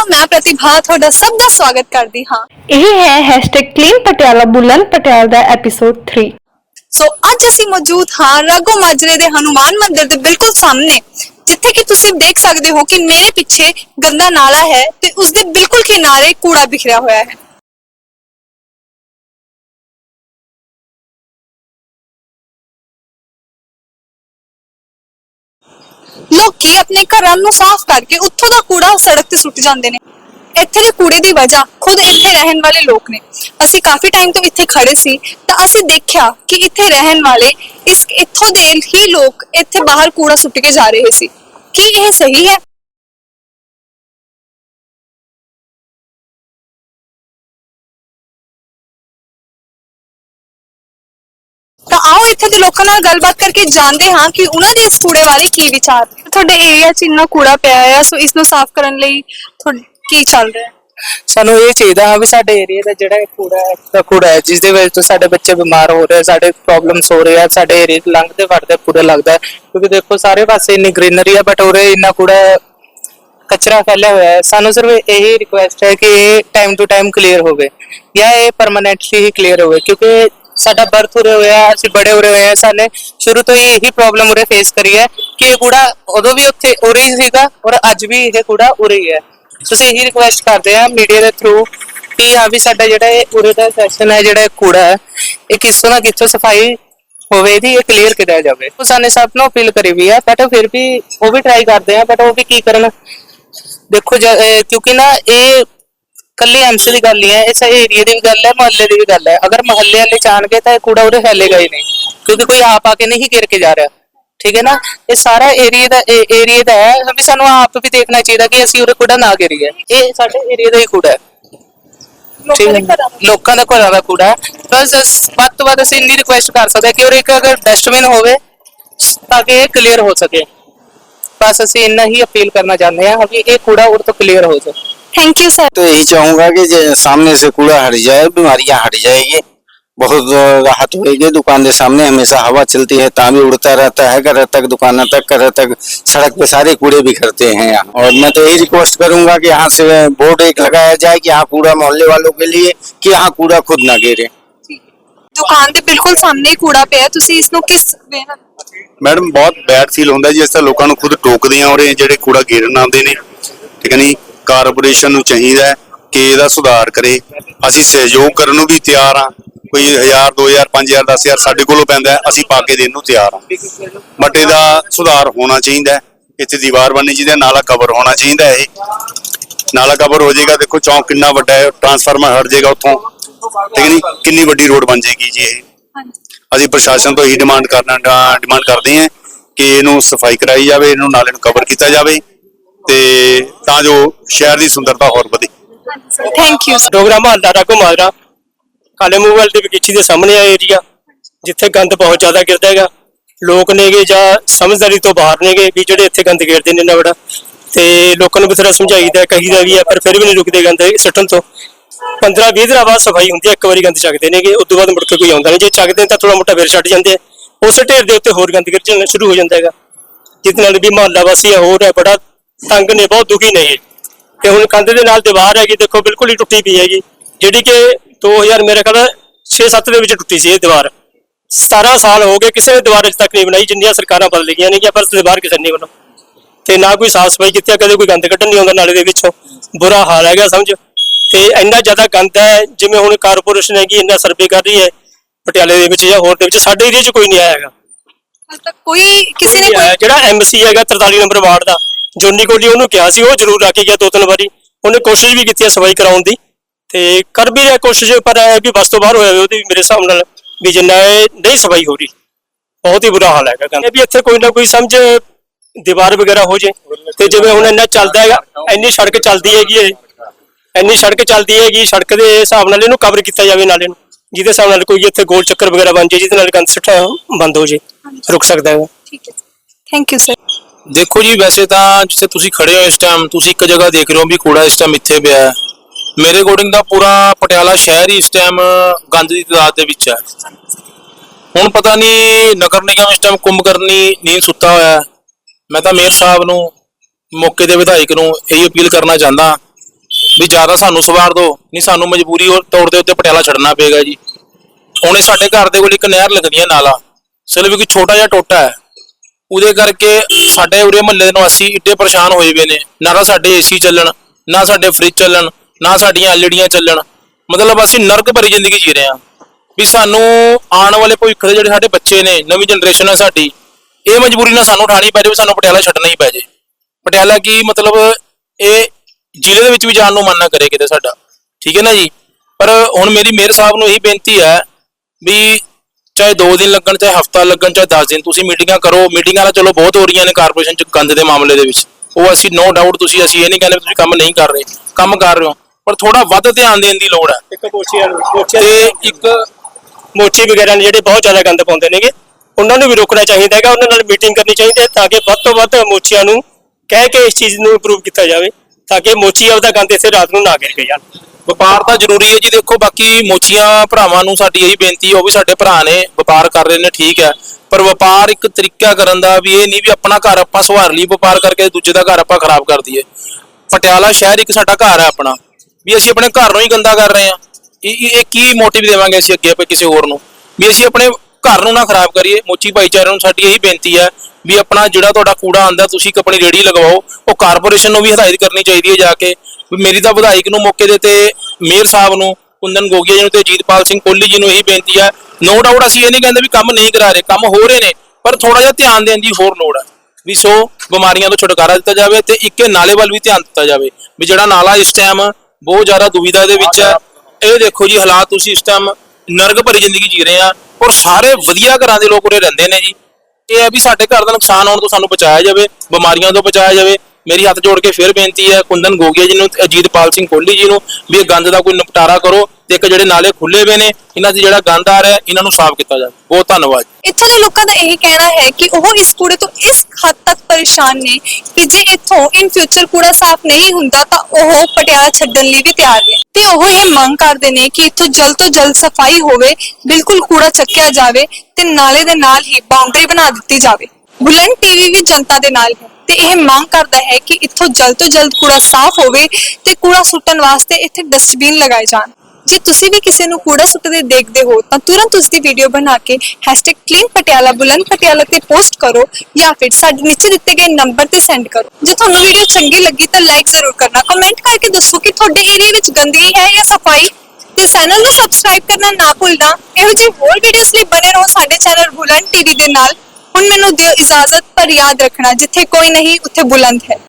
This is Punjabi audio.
ਵੱਲੋਂ ਮੈਂ ਪ੍ਰਤਿਭਾ ਤੁਹਾਡਾ ਸਭ ਦਾ ਸਵਾਗਤ ਕਰਦੀ ਹਾਂ। ਇਹ ਹੈ #cleanpatiala ਬੁਲੰਦ ਪਟਿਆਲਾ ਦਾ ਐਪੀਸੋਡ 3 ਸੋ ਅੱਜ ਅਸੀਂ ਮੌਜੂਦ ਹਾਂ ਰਾਗੋ ਮਾਜਰੇ ਦੇ ਹਨੂਮਾਨ ਮੰਦਿਰ ਦੇ ਬਿਲਕੁਲ ਸਾਹਮਣੇ ਜਿੱਥੇ ਕਿ ਤੁਸੀਂ ਦੇਖ ਸਕਦੇ ਹੋ ਕਿ ਮੇਰੇ ਪਿੱਛੇ ਗੰਦਾ ਨਾਲਾ ਹੈ ਤੇ ਉਸ ਦੇ ਬਿਲਕੁਲ ਕਿਨਾਰੇ ਕੂੜਾ ਬਿਖਰਿਆ ਹੋਇਆ ਹੈ। ਲੋਕੀ ਆਪਣੇ ਘਰਾਂ ਨੂੰ ਸਾਫ਼ ਕਰਕੇ ਉੱਥੋਂ ਦਾ ਕੂੜਾ ਸੜਕ ਤੇ ਸੁੱਟ ਜਾਂਦੇ ਨੇ। ਇੱਥੇ ਦੇ ਕੂੜੇ ਦੀ ਵਜ੍ਹਾ ਖੁਦ ਇੱਥੇ ਰਹਿਣ ਵਾਲੇ ਲੋਕ ਨੇ। ਅਸੀਂ ਕਾਫੀ ਟਾਈਮ ਤੋਂ ਇੱਥੇ ਖੜੇ ਸੀ, ਤਾਂ ਅਸੀਂ ਦੇਖਿਆ ਕਿ ਇੱਥੇ ਰਹਿਣ ਵਾਲੇ ਇਸ, ਇੱਥੋਂ ਦੇ ਹੀ ਲੋਕ ਇੱਥੇ ਬਾਹਰ ਕੂੜਾ ਸੁੱਟ ਕੇ ਜਾ ਰਹੇ ਸੀ। ਕੀ ਇਹ ਸਹੀ ਹੈ? ਇੱਥੇ ਦੇ ਲੋਕਾਂ ਨਾਲ ਗੱਲਬਾਤ ਕਰਕੇ ਜਾਣਦੇ ਹਾਂ ਕਿ ਉਹਨਾਂ ਦੇ ਇਸ ਕੂੜੇ ਬਾਰੇ ਕੀ ਵਿਚਾਰ ਨੇ। ਤੁਹਾਡੇ ਏਰੀਆ 'ਚ ਇੰਨਾ ਕੂੜਾ ਪਿਆ ਹੈ ਸੋ ਇਸ ਨੂੰ ਸਾਫ਼ ਕਰਨ ਲਈ ਤੁਹਾਡ- ਕੀ ਚੱਲ ਰਿਹਾ? ਹੈ ਸਾਨੂੰ ਇਹ ਚਾਹੀਦਾ ਹੈ ਵੀ ਸਾਡੇ ਏਰੀਆ ਦਾ ਜਿਹੜਾ ਇਹ ਕੂੜਾ ਹੈ ਦਾ ਕੂੜਾ ਹੈ ਜਿਸ ਦੇ ਵਿੱਚ ਤੋਂ ਸਾਡੇ ਬੱਚੇ ਬਿਮਾਰ ਹੋ ਰਹੇ ਸਾਡੇ ਪ੍ਰੋਬਲਮਸ ਹੋ ਰਹੇ ਆ ਸਾਡੇ ਏਰੀਆ ਲੰਘਦੇ ਵੜਦੇ ਪੂਰਾ ਲੱਗਦਾ ਹੈ। ਕਿਉਂਕਿ ਦੇਖੋ ਸਾਰੇ ਪਾਸੇ ਇੰਨੀ ਗ੍ਰੀਨਰੀ ਹੈ ਬਟ ਉਰੇ ਇੰਨਾ ਕੂੜਾ ਕਚਰਾ ਫੈਲਿਆ ਹੋਇਆ ਹੈ। ਸਾਨੂੰ ਸਿਰਫ ਇਹੀ ਰਿਕੁਐਸਟ ਹੈ ਕਿ ਇਹ ਟਾਈਮ ਟੂ ਟਾਈਮ ਕਲੀਅਰ ਹੋਵੇ ਜਾਂ ਇਹ ਪਰਮਨੈਂਟਲੀ ਹੀ ਕਲੀਅਰ ਹੋਵੇ ਕਿਉਂਕਿ ਸਾਡਾ ਬਰਥ ਉਰੇ ਹੋਇਆ, ਅਸੀਂ ਬੜੇ ਉਰੇ ਹੋਏ ਆ ਸਾਨੇ ਸ਼ੁਰੂ ਤੋਂ ਹੀ ਇਹੀ ਪ੍ਰੋਬਲਮ ਉਰੇ ਫੇਸ ਕਰੀ ਹੈ ਕਿ ਇਹ ਕੂੜਾ ਉਦੋਂ ਵੀ ਉੱਥੇ ਉਰੇ ਹੀ ਸੀਗਾ ਔਰ ਅੱਜ ਵੀ ਇਹ ਕੂੜਾ ਉਰੇ ਹੀ ਹੈ। ਤੁਸੀਂ ਇਹੀ ਰਿਕੁਐਸਟ ਕਰਦੇ ਆ ਮੀਡੀਆ ਦੇ ਥਰੂ ਕਿ ਆ ਵੀ ਸਾਡਾ ਜਿਹੜਾ ਇਹ ਉਰੇ ਦਾ ਸੈਸ਼ਨ ਹੈ, ਜਿਹੜਾ ਇਹ ਕੂੜਾ ਹੈ, ਇਹ ਕਿਸੋਂ ਨਾ ਕਿਸੋਂ ਸਫ਼ਾਈ ਹੋਵੇ ਦੀ ਇਹ ਕਲੀਅਰ ਕੀਤਾ ਜਾਵੇ। ਉਹ ਸਾਨੇ ਸਭ ਨੂੰ ਅਪੀਲ ਕਰੀ ਵੀ ਹੈ ਬਟ ਫਿਰ ਵੀ ਉਹ ਵੀ ਟਰਾਈ ਕਰਦੇ ਆ ਬਟ ਉਹ ਵੀ ਕੀ ਕਰਨ? ਦੇਖੋ ਜ- ਅਹ ਕਿਉਂਕਿ ਨਾ ਇਹ ਕੱਲੇ ਐਮਸੀ ਦੀ ਗੱਲ ਨਹੀਂ ਹੈ ਇਸ ਏਰੀਆ ਦੀ ਵੀ ਗੱਲ ਹੈ ਮੁਹੱਲੇ ਦੀ ਵੀ ਗੱਲ ਹੈ। ਅਗਰ ਮੁਹੱਲੇ ਵਾਲੇ ਚਾਹਣਗੇ ਤਾਂ ਇਹ ਕੂੜਾ ਉਰੇ ਫੈਲੇਗਾ ਹੀ ਨਹੀਂ ਕਿਉਂਕਿ ਕੋਈ ਆਪ ਆ ਕੇ ਨਹੀਂ ਘੇਰ ਕੇ ਜਾ ਰਿਹਾ। ਠੀਕ ਹੈ ਨਾ? ਇਹ ਸਾਰਾ ਏਰੀਆ ਦਾ ਏਰੀਆ ਦਾ ਹੈ। ਵੀ ਸਾਨੂੰ ਆਪ ਵੀ ਦੇਖਣਾ ਚਾਹੀਦਾ ਕਿ ਅਸੀਂ ਉਰੇ ਕੂੜਾ ਨਾ ਘੇਰੀਏ। ਇਹ ਸਾਡੇ ਏਰੀਆ ਦਾ ਹੀ ਕੂੜਾ ਹੈ। ਠੀਕ ਲੋਕਾਂ ਦੇ ਹੈ ਘਰਾਂ ਦਾ। ਲੋਕਾਂ ਦਾ ਘਰਾਂ ਦਾ ਕੂੜਾ ਹੈ। ਬਸ ਅਸ- ਵੱਧ ਤੋਂ ਵੱਧ ਅਸੀਂ ਇੰਨੀ ਰਿਕੁਐਸਟ ਕਰ ਸਕਦੇ ਹਾਂ ਕਿ ਉਰੇ ਇੱਕ ਅਗਰ ਡਸਟਬਿਨ ਹੋਵੇ ਤਾਂ ਕਿ ਇਹ ਕਲੀਅਰ ਹੋ ਸਕੇ। ਬਸ ਅਸੀਂ ਇੰਨਾ ਹੀ ਅਪੀਲ ਕਰਨਾ ਚਾਹੁੰਦੇ ਹਾਂ ਕਿ ਇਹ ਕੂੜਾ ਉਰੇ ਤੋਂ ਕਲੀਅਰ ਹੋ ਜਾਏ ਥੈਂਕ ਯੂ ਸਰ तो यही चाहूंगा कि जे सामने से कूड़ा हट जाए बीमारियां हट जाएगी बहुत राहत होएगी दुकान के सामने हमेशा हवा चलती है तांबी उड़ता रहता है घर तक दुकानों तक घर तक सड़क पे सारे कूड़े बिखरते हैं यहाँ और मैं तो यही रिक्वेस्ट करूंगा कि यहाँ से बोर्ड एक लगाया जाए कि यहाँ कूड़ा मोहल्ले वालों के लिए कि यहाँ कूड़ा खुद ना गिरे ਦੁਕਾਨ ਦੇ ਬਿਲਕੁਲ ਸਾਹਮਣੇ ਹੀ ਕੂੜਾ ਪਿਆ ਹੈ। ਤੁਸੀਂ ਇਸ ਨੂੰ ਕਿਸ ਵੇ ਨਾਲ ਮੈਡਮ ਬਹੁਤ ਬੈਡ ਫੀਲ ਹੁੰਦਾ ਜੀ ਇਸ ਤਰ੍ਹਾਂ ਲੋਕਾਂ ਨੂੰ ਖੁਦ ਟੋਕਦੇ ਆ ਔਰ ਜਿਹੜੇ ਕੂੜਾ ਗੇਰਨ ਆਉਂਦੇ ਨੇ ਠੀਕ ਹੈ ਨਹੀਂ ਕਾਰਪੋਰੇਸ਼ਨ ਨੂੰ ਚਾਹੀਦਾ ਹੈ ਕਿ ਇਹਦਾ ਸੁਧਾਰ ਕਰੇ। ਅਸੀਂ ਸਹਿਯੋਗ ਕਰਨ ਨੂੰ ਵੀ ਤਿਆਰ ਆ ਕੋਈ 1000 2000 5000 10000 ਸਾਡੇ ਕੋਲੋਂ ਪੈਂਦਾ ਅਸੀਂ ਪਾ ਕੇ ਦੇਣ ਨੂੰ ਤਿਆਰ ਆ ਬਟ ਇਹਦਾ ਸੁਧਾਰ ਹੋਣਾ ਚਾਹੀਦਾ ਇੱਥੇ ਦੀਵਾਰ ਬਣਨੀ ਚਾਹੀਦੀ ਹੈ, ਨਾਲਾ ਕਵਰ ਹੋਣਾ ਚਾਹੀਦਾ ਹੈ ਇਹ। ਨਾਲਾ ਕਵਰ ਹੋ ਜਾਏਗਾ, ਦੇਖੋ ਚੌਂਕ ਕਿੰਨਾ ਵੱਡਾ ਹੈ ਟਰਾਂਸਫਾਰਮਰ ਹਟ ਜਾਏਗਾ ਉੱਥੋਂ। ਠੀਕ ਹੈ ਨਹੀਂ ਕਿੰਨੀ ਵੱਡੀ ਰੋਡ ਬਣ ਜਾਏਗੀ ਜੀ ਇਹ। ਅਸੀਂ ਪ੍ਰਸ਼ਾਸਨ ਤੋਂ ਇਹੀ ਡਿਮਾਂਡ ਕਰਨਾ, ਡਿਮਾਂਡ ਕਰਦੇ ਹਾਂ ਕਿ ਇਹਨੂੰ ਸਫ਼ਾਈ ਕਰਾਈ ਜਾਵੇ, ਇਹਨੂੰ ਨਾਲੇ ਨੂੰ ਕਵਰ ਕੀਤਾ ਜਾਵੇ। ਤੇ ਤਾਂ ਜੋ ਸ਼ਹਿਰ ਦੀ ਸੁੰਦਰਤਾ ਹੋਰ ਵਧੇ। ਥੈਂਕ ਯੂ ਡੋਗਰਾ ਮਹੱਲਾ ਰਾਗੋ ਮਾਜਰਾ ਕਾਲੇ ਮੂਵਲ ਦੇ ਬਗੀਚੀ ਦੇ ਸਾਹਮਣੇ ਆ ਏਰੀਆ ਜਿੱਥੇ ਗੰਦ ਬਹੁਤ ਜ਼ਿਆਦਾ ਗਿਰਦਾ ਹੈਗਾ। ਲੋਕ ਨੇਗੇ ਜਾਂ ਸਮਝਦਾਰੀ ਤੋਂ ਬਾਹਰ ਨੇਗੇ ਵੀ ਜਿਹੜੇ ਇੱਥੇ ਗੰਦ ਗਿਰਦੇ ਨੇ ਨਾ ਬੜਾ ਤੇ ਲੋਕਾਂ ਨੂੰ ਬਥੇਰਾ ਸਮਝਾਈਦਾ, ਕਹੀਦਾ ਵੀ ਆ, ਪਰ ਫਿਰ ਵੀ ਨਹੀਂ ਰੁਕਦੇ ਗੰਦ ਸੱਟਣ ਤੋਂ। 15 20 ਦਿਨਾਂ ਬਾਅਦ ਸਫ਼ਾਈ ਹੁੰਦੀ ਹੈ ਇੱਕ ਵਾਰੀ ਗੰਦ ਚੱਕਦੇ ਨੇਗੇ ਉਸ ਤੋਂ ਬਾਅਦ ਮੁੜ ਕੇ ਕੋਈ ਆਉਂਦਾ ਨਹੀਂ। ਜੇ ਚੱਕਦੇ ਤਾਂ ਥੋੜਾ ਮੋਟਾ ਫਿਰ ਛੱਡ ਜਾਂਦੇ ਆ। ਉਸੇ ਢੇਰ ਦੇ ਉੱਤੇ ਹੋਰ ਗੰਦ ਗਿਰ ਜਾਣਾ ਸ਼ੁਰੂ ਹੋ ਜਾਂਦਾ ਹੈਗਾ। ਜਿਹਦੇ ਨਾਲ ਵੀ ਮਹੱਲਾ ਵਾਸੀ ਹੋਰ ਹੈ, ਬੜਾ ਤੰਗ ਨੇ ਬਹੁਤ ਦੁਖੀ ਨੇ ਇਹ। ਤੇ ਹੁਣ ਕੰਧ ਦੇ ਨਾਲ ਦੀਵਾਰ ਹੈਗੀ ਦੇਖੋ ਬਿਲਕੁਲ ਹੀ ਟੁੱਟੀ ਪਈ ਹੈਗੀ। ਜਿਹੜੀ ਕਿ 2000 ਮੇਰੇ ਖਿਆਲ 6-7 ਦੇ ਵਿੱਚ ਟੁੱਟੀ ਸੀ ਇਹ ਦੀਵਾਰ। 17 ਸਾਲ ਹੋ ਗਏ ਕਿਸੇ ਨੇ ਦੀਵਾਰ ਅਜੇ ਤੱਕ ਨਹੀਂ ਬਣਾਈ ਜਿੰਨੀਆਂ ਸਰਕਾਰਾਂ ਬਦਲ ਗਈਆਂ ਨੇ ਕਿ ਪਰ ਦੀਵਾਰ ਕਿਸੇ ਨਹੀਂ ਬਣਾਈ। ਤੇ ਨਾ ਕੋਈ ਸਾਫ਼ ਸਫ਼ਾਈ ਕੀਤੀ ਕਦੇ ਕੋਈ ਗੰਦ ਕੱਢਣ ਨਹੀਂ ਆਉਂਦਾ ਨਾਲੇ ਦੇ ਵਿੱਚੋਂ। ਬੁਰਾ ਹਾਲ ਹੈਗਾ ਸਮਝ। ਤੇ ਇੰਨਾ ਜ਼ਿਆਦਾ ਗੰਦ ਹੈ ਜਿਵੇਂ ਹੁਣ ਕਾਰਪੋਰੇਸ਼ਨ ਹੈਗੀ ਇੰਨਾ ਸਰਵੇ ਕਰ ਰਹੀ ਹੈ ਪਟਿਆਲੇ ਦੇ ਵਿੱਚ ਜਾਂ ਹੋਰ ਦੇ ਵਿੱਚ ਸਾਡੇ ਏਰੀਆ 'ਚ ਕੋਈ ਨਹੀਂ ਆਇਆ ਹੈਗਾ। ਹਾਲੇ ਤੱਕ ਕੋਈ ਕਿਸੇ ਨੇ ਕੋਈ। ਜਿਹੜਾ ਐਮਸੀ ਹੈਗਾ 43 ਨੰਬਰ ਵਾਰਡ ਦਾ। ਜੋਨੀ ਕੋਲੀ ਉਹਨੂੰ ਕਿਹਾ ਸੀ, ਉਹ ਜ਼ਰੂਰ ਆ ਕੇ ਗਿਆ ਦੋ ਤਿੰਨ ਵਾਰੀ। ਉਹਨੇ ਕੋਸ਼ਿਸ਼ ਵੀ ਕੀਤੀ ਹੈ ਸਫ਼ਾਈ ਕਰਾਉਣ ਦੀ। ਤੇ ਕਰ ਵੀ ਰਿਹਾ ਕੋਸ਼ਿਸ਼, ਪਰ ਇਹ ਵੀ ਬਸ ਤੋਂ ਬਾਹਰ ਹੋਇਆ ਉਹਦੀ ਮੇਰੇ ਹਿਸਾਬ ਨਾਲ ਵੀ ਜਿੰਨਾ ਇਹ ਨਹੀਂ ਸਫ਼ਾਈ ਹੋ ਰਹੀ, ਬਹੁਤ ਹੀ ਬੁਰਾ ਹਾਲ ਹੈਗਾ ਕਹਿੰਦੇ ਵੀ ਇੱਥੇ ਕੋਈ ਨਾ ਕੋਈ ਸਮਝ, ਦੀਵਾਰ ਵਗੈਰਾ ਹੋ ਜੇ। ਤੇ ਜਿਵੇਂ ਹੁਣ ਇੰਨਾ ਚੱਲਦਾ ਹੈਗਾ, ਇੰਨੀ ਸੜਕ ਚੱਲਦੀ ਹੈਗੀ ਇਹ। ਇੰਨੀ ਸੜਕ ਚੱਲਦੀ ਹੈਗੀ, ਸੜਕ ਦੇ ਹਿਸਾਬ ਨਾਲ ਇਹਨੂੰ ਕਵਰ ਕੀਤਾ ਜਾਵੇ ਨਾਲੇ ਨੂੰ ਜਿਹਦੇ ਹਿਸਾਬ ਨਾਲ ਕੋਈ ਇੱਥੇ ਗੋਲ ਚੱਕਰ ਵਗੈਰਾ ਬਣ ਜੇ, ਜਿਹਦੇ ਨਾਲ ਗੰਦ ਸਿੱਟਾ ਬੰਦ ਹੋ ਜੇ, ਰੁਕ ਸਕਦਾ ਹੈ ਠੀਕ ਹੈ। ਥੈਂਕ ਯੂ ਸਰ ਦੇਖੋ ਜੀ, ਵੈਸੇ ਤਾਂ ਜਿੱਥੇ ਤੁਸੀਂ ਖੜੇ ਹੋ ਇਸ ਟਾਈਮ ਤੁਸੀਂ ਇੱਕ ਜਗ੍ਹਾ ਦੇਖ ਰਹੇ ਹੋ ਵੀ ਕੂੜਾ ਇਸ ਟਾਈਮ ਇੱਥੇ ਪਿਆ ਹੈ। ਮੇਰੇ ਅਕੋਰਡਿੰਗ ਦਾ ਪੂਰਾ ਪਟਿਆਲਾ ਸ਼ਹਿਰ ਹੀ ਇਸ ਟਾਈਮ ਗੰਦ ਦੀ ਤਾਦਾਦ ਦੇ ਵਿੱਚ ਹੈ। ਹੁਣ ਪਤਾ ਨਹੀਂ ਨਗਰ ਨਿਗਮ ਇਸ ਟਾਈਮ ਕੁੰਭ ਕਰਨੀ, ਨੀਂਦ ਸੁੱਤਾ ਹੋਇਆ ਹੈ। ਮੈਂ ਤਾਂ ਮੇਅਰ ਸਾਹਿਬ ਨੂੰ, ਮੌਕੇ ਦੇ ਵਿਧਾਇਕ ਨੂੰ ਇਹੀ ਅਪੀਲ ਕਰਨਾ ਚਾਹੁੰਦਾ ਵੀ ਜ਼ਿਆਦਾ ਸਾਨੂੰ ਸਵਾਰ ਦਿਓ, ਨਹੀਂ ਸਾਨੂੰ ਮਜਬੂਰੀ ਉਹ ਤੌਰ ਦੇ ਉੱਤੇ ਪਟਿਆਲਾ ਛੱਡਣਾ ਪਏਗਾ ਜੀ। ਹੁਣੇ ਸਾਡੇ ਘਰ ਦੇ ਕੋਲ ਇੱਕ ਨਹਿਰ ਲੱਗਦੀ ਹੈ ਨਾਲਾ, ਸਿਰਫ ਇੱਕ ਛੋਟਾ ਜਿਹਾ ਟੋਟਾ ਹੈ। ਉਹਦੇ ਕਰਕੇ ਸਾਡੇ ਉਰੇ ਮਹੱਲੇ ਦੇ ਨਿਵਾਸੀ ਇੱਡੇ ਪਰੇਸ਼ਾਨ ਹੋਏ ਪਏ ਨੇ। ਨਾ ਤਾਂ ਸਾਡੇ ਏਸੀ ਚੱਲਣ, ਨਾ ਸਾਡੇ ਫ੍ਰਿਜ ਚੱਲਣ, ਨਾ ਸਾਡੀਆਂ ਐਲਈਡੀਆਂ ਚੱਲਣ। ਮਤਲਬ ਅਸੀਂ ਨਰਕ ਭਰੀ ਜ਼ਿੰਦਗੀ ਜੀ ਰਹੇ ਹਾਂ। ਵੀ ਸਾਨੂੰ ਆਉਣ ਵਾਲੇ ਭਵਿੱਖ ਦੇ ਜਿਹੜੇ ਸਾਡੇ ਬੱਚੇ ਨੇ, ਨਵੀਂ ਜਨਰੇਸ਼ਨ ਹੈ ਸਾਡੀ, ਇਹ ਮਜਬੂਰੀ ਨਾਲ ਸਾਨੂੰ ਉਠਾਣੀ ਪੈ ਜਾਵੇ ਸਾਨੂੰ ਪਟਿਆਲਾ ਛੱਡਣਾ ਹੀ ਪੈ ਜੇ। ਪਟਿਆਲਾ ਕੀ ਮਤਲਬ ਇਹ ਜ਼ਿਲ੍ਹੇ ਦੇ ਵਿੱਚ ਵੀ ਜਾਣ ਨੂੰ ਮਨ ਨਾ ਕਰੇ ਕਿਤੇ ਸਾਡਾ। ਠੀਕ ਹੈ ਨਾ ਜੀ? ਪਰ ਹੁਣ ਮੇਰੀ ਮੇਅਰ ਸਾਹਿਬ ਨੂੰ ਇਹੀ ਬੇਨਤੀ ਹੈ ਵੀ ਚਾਹੇ 2 ਦਿਨ ਲੱਗਣ ਚਾਹੇ ਹਫਤਾ ਲੱਗਣ ਚਾਹੇ 10 ਦਿਨ ਤੁਸੀਂ ਮੀਟਿੰਗਾਂ ਕਰੋ। ਮੀਟਿੰਗਾਂ ਤਾਂ ਚਲੋ ਬਹੁਤ ਹੋ ਰਹੀਆਂ ਨੇ ਕਾਰਪੋਰੇਸ਼ਨ ਚ ਗੰਦ ਦੇ ਮਾਮਲੇ ਦੇ ਵਿੱਚ। ਉਹ ਅਸੀਂ ਨੋ ਡਾਊਟ ਤੁਸੀਂ ਅਸੀਂ ਇਹ ਨਹੀਂ ਕਹਿੰਦੇ ਤੁਸੀਂ ਕੰਮ ਨਹੀਂ ਕਰ ਰਹੇ। ਕੰਮ ਕਰ ਰਹੇ ਹੋ। ਪਰ ਥੋੜਾ ਵੱਧ ਧਿਆਨ ਦੇਣ ਦੀ ਲੋੜ ਹੈ। ਇੱਕ ਮੋਚੀਆਂ ਨੂੰ ਮੋਚੀਆਂ ਤੇ ਇੱਕ ਮੋਚੀ ਵਗੈਰਾ ਨੇ ਜਿਹੜੇ ਬਹੁਤ ਜ਼ਿਆਦਾ ਗੰਦ ਪਾਉਂਦੇ ਨੇਗੇ ਉਹਨਾਂ ਨੂੰ ਵੀ ਰੋਕਣਾ ਚਾਹੀਦਾ ਹੈਗਾ ਉਹਨਾਂ ਨਾਲ ਮੀਟਿੰਗ ਕਰਨੀ ਚਾਹੀਦੀ ਹੈ ਤਾਂ ਕਿ ਵੱਧ ਤੋਂ ਵੱਧ ਮੋਚੀਆਂ ਨੂੰ ਕਹਿ ਕੇ ਇਸ ਚੀਜ਼ ਨੂੰ ਇੰਪਰੂਵ ਕੀਤਾ ਜਾਵੇ ਤਾਂ ਕਿ ਮੋਚੀ ਆਪਦਾ ਗੰਦ ਇੱਥੇ ਰਾਤ ਨੂੰ ਨਾ ਗਿਰ ਕੇ ਜਾਣ। ਵਪਾਰ ਤਾਂ ਜ਼ਰੂਰੀ ਹੈ ਜੀ, ਦੇਖੋ ਬਾਕੀ ਮੋਚੀਆਂ ਭਰਾਵਾਂ ਨੂੰ ਸਾਡੀ ਇਹੀ ਬੇਨਤੀ ਹੈ, ਉਹ ਵੀ ਸਾਡੇ ਭਰਾ ਨੇ ਵਪਾਰ ਕਰ ਰਹੇ ਨੇ, ਠੀਕ ਹੈ। ਪਰ ਵਪਾਰ ਇੱਕ ਤਰੀਕਾ ਕਰਨ ਦਾ ਵੀ ਇਹ ਨਹੀਂ ਵੀ ਆਪਣਾ ਘਰ ਆਪਾਂ ਸਵਾਰ ਲਈ, ਵਪਾਰ ਕਰਕੇ ਦੂਜੇ ਦਾ ਘਰ ਆਪਾਂ ਖਰਾਬ ਕਰ ਦਈਏ। ਪਟਿਆਲਾ ਸ਼ਹਿਰ ਇੱਕ ਸਾਡਾ ਘਰ ਹੈ ਆਪਣਾ, ਵੀ ਅਸੀਂ ਆਪਣੇ ਘਰ ਨੂੰ ਹੀ ਗੰਦਾ ਕਰ ਰਹੇ ਹਾਂ। ਇਹ ਇਹ ਇਹ ਕੀ ਮੋਟਿਵ ਦੇਵਾਂਗੇ ਅਸੀਂ ਅੱਗੇ ਆਪਾਂ ਕਿਸੇ ਹੋਰ ਨੂੰ? ਵੀ ਅਸੀਂ ਆਪਣੇ ਘਰ ਨੂੰ ਨਾ ਖਰਾਬ ਕਰੀਏ, ਮੋਚੀ ਭਾਈਚਾਰੇ ਨੂੰ ਸਾਡੀ ਇਹੀ ਬੇਨਤੀ ਹੈ ਵੀ ਆਪਣਾ ਜਿਹੜਾ ਤੁਹਾਡਾ ਕੂੜਾ ਆਂਦਾ ਤੁਸੀਂ ਇੱਕ ਆਪਣੀ ਰੇੜੀ ਲਗਵਾਓ, ਉਹ ਕਾਰਪੋਰੇਸ਼ਨ ਨੂੰ ਵੀ ਹਦਾਇਤ ਕਰਨੀ ਚਾਹੀਦੀ ਹੈ ਜਾ ਕੇ। ਮੇਰੀ ਤਾਂ ਵਿਧਾਇਕ ਨੂੰ ਮੌਕੇ ਦੇ ਤੇ ਮੇਅਰ ਸਾਹਿਬ ਨੂੰ, ਕੁੰਦਨ ਗੋਗੀਆ ਜੀ ਨੂੰ ਤੇ ਜੀਤਪਾਲ ਸਿੰਘ ਕੋਹਲੀ ਜੀ ਨੂੰ ਇਹੀ ਬੇਨਤੀ ਹੈ। ਨੋ ਡਾਊਟ ਅਸੀਂ ਇਹ ਨਹੀਂ ਕਹਿੰਦੇ ਵੀ ਕੰਮ ਨਹੀਂ ਕਰਾ ਰਹੇ, ਕੰਮ ਹੋ ਰਹੇ ਨੇ, ਪਰ ਥੋੜਾ ਜਿਹਾ ਧਿਆਨ ਦੇਣ ਦੀ ਹੋਰ ਲੋੜ ਹੈ। ਵੀ ਸੋ ਬਿਮਾਰੀਆਂ ਤੋਂ ਛੁਟਕਾਰਾ ਦਿੱਤਾ ਜਾਵੇ ਤੇ ਇੱਕੇ ਨਾਲੇ ਵੱਲ ਵੀ ਧਿਆਨ ਦਿੱਤਾ ਜਾਵੇ। ਵੀ ਜਿਹੜਾ ਨਾਲਾ ਇਸ ਟਾਈਮ ਬਹੁਤ ਜ਼ਿਆਦਾ ਦੁਵਿਧਾ ਦੇ ਵਿੱਚ ਹੈ। ਇਹ ਦੇਖੋ ਜੀ ਹਾਲਾਤ ਤੁਸੀਂ ਇਸ ਟਾਈਮ ਨਰਕ ਭਰੀ ਜ਼ਿੰਦਗੀ ਜੀ ਰਹੇ ਆ। ਔਰ ਸਾਰੇ ਵਧੀਆ ਘਰਾਂ ਦੇ ਲੋਕ ਉਰੇ ਰਹਿੰਦੇ ਨੇ ਜੀ। ਇਹ ਹੈ ਵੀ ਸਾਡੇ ਘਰ ਦਾ ਨੁਕਸਾਨ ਹੋਣ ਤੋਂ ਸਾਨੂੰ ਬਚਾਇਆ ਜਾਵੇ, ਬਿਮਾਰੀਆਂ ਤੋਂ ਬਚਾਇਆ ਜਾਵੇ। ਮੇਰੀ ਹੱਥ ਜੋੜ ਕੇ ਫਿਰ ਬੇਨਤੀ ਹੈ, ਕੁੰਦਨ ਗੋਗਿਆ ਜੀ ਨੂੰ, ਅਜੀਤਪਾਲ ਸਿੰਘ ਕੋਹਲੀ ਜੀ ਨੂੰ ਵੀ ਇਹ ਗੰਦ ਦਾ ਕੋਈ ਨਿਪਟਾਰਾ ਕਰੋ। ਤੇ ਇੱਕ ਜਿਹੜੇ ਨਾਲੇ ਖੁੱਲੇ ਹੋਏ ਨੇ, ਇਹਨਾਂ 'ਚ ਜਿਹੜਾ ਗੰਦ ਆ ਰਿਹਾ ਇਹਨਾਂ ਨੂੰ ਸਾਫ਼ ਕੀਤਾ ਜਾਵੇ। ਬਹੁਤ ਧੰਨਵਾਦ ਇੱਥੋਂ ਦੇ ਲੋਕਾਂ ਦਾ ਇਹ ਕਹਿਣਾ ਹੈ ਕਿ ਉਹ ਇਸ ਕੂੜੇ ਤੋਂ ਇਸ ਹੱਦ ਤੱਕ ਪਰੇਸ਼ਾਨ ਨੇ ਕਿ ਜੇ ਇੱਥੋਂ ਇਨ ਫਿਊਚਰ ਕੂੜਾ ਸਾਫ਼ ਨਹੀਂ ਹੁੰਦਾ ਤਾਂ ਉਹ ਪਟਿਆਲਾ ਛੱਡਣ ਲਈ ਵੀ ਤਿਆਰ ਨੇ। ਤੇ ਉਹ ਇਹ ਮੰਗ ਕਰਦੇ ਨੇ ਕਿ ਇੱਥੋਂ ਜਲਦ ਤੋਂ ਜਲਦ ਸਫ਼ਾਈ ਹੋਵੇ, ਬਿਲਕੁਲ ਕੂੜਾ ਚੱਕਿਆ ਜਾਵੇ ਤੇ ਨਾਲੇ ਦੇ ਨਾਲ ਹੀ ਬਾਉਂਡਰੀ ਬਣਾ ਦਿੱਤੀ ਜਾਵੇ। ਬੁਲੰਦ ਟੀਵੀ ਵੀ ਜਨਤਾ ਦੇ ਨਾਲ ਹੈ ਤੇ ਇਹ ਮੰਗ ਕਰਦਾ ਹੈ ਕਿ ਇੱਥੋਂ ਜਲਦ ਤੋਂ ਜਲਦ ਕੂੜਾ ਸਾਫ਼ ਹੋਵੇ ਤੇ ਕੂੜਾ ਸੁੱਟਣ ਵਾਸਤੇ ਇੱਥੇ ਡਸਟਬਿਨ ਲਗਾਏ ਜਾਣ। ਜੇ ਤੁਸੀਂ ਵੀ ਕਿਸੇ ਨੂੰ ਕੂੜਾ ਸੁੱਟਦੇ ਦੇਖਦੇ ਹੋ, ਤਾਂ ਤੁਰੰਤ ਉਸ ਦੀ ਵੀਡੀਓ ਬਣਾ ਕੇ #cleanpatiala ਬੁਲੰਦ ਪਟਿਆਲਾ ਤੇ ਪੋਸਟ ਕਰੋ ਜਾਂ ਫਿਰ ਸਾਡੇ ਨੀਚੇ ਦਿੱਤੇ ਗਏ ਨੰਬਰ ਤੇ ਸੈਂਡ ਕਰੋ। ਜੇ ਤੁਹਾਨੂੰ ਵੀਡੀਓ ਚੰਗੀ ਲੱਗੀ ਤਾਂ ਲਾਈਕ ਜ਼ਰੂਰ ਕਰਨਾ। ਕਮੈਂਟ ਕਰਕੇ ਦੱਸੋ ਕਿ ਤੁਹਾਡੇ ਏਰੀਆ ਵਿੱਚ ਗੰਦਗੀ ਹੈ ਜਾਂ ਸਫ਼ਾਈ। ਤੇ ਚੈਨਲ ਨੂੰ ਸਬਸਕ੍ਰਾਈਬ ਕਰਨਾ ਨਾ ਭੁੱਲਣਾ। ਇਹੋ ਜਿਹੀ ਹੋਰ ਵੀਡੀਓਜ਼ ਲਈ ਬਨੇ ਰਹੋ ਸਾਡੇ ਚੈਨਲ ਬੁਲੰਦ ਟੀਵੀ ਦੇ ਨਾਲ। ਹੁਣ ਮੈਨੂੰ ਦਿਓ ਇਜਾਜ਼ਤ, ਪਰ ਯਾਦ ਰੱਖਣਾ, ਜਿੱਥੇ ਕੋਈ ਨਹੀਂ, ਉੱਥੇ ਬੁਲੰਦ ਹੈ।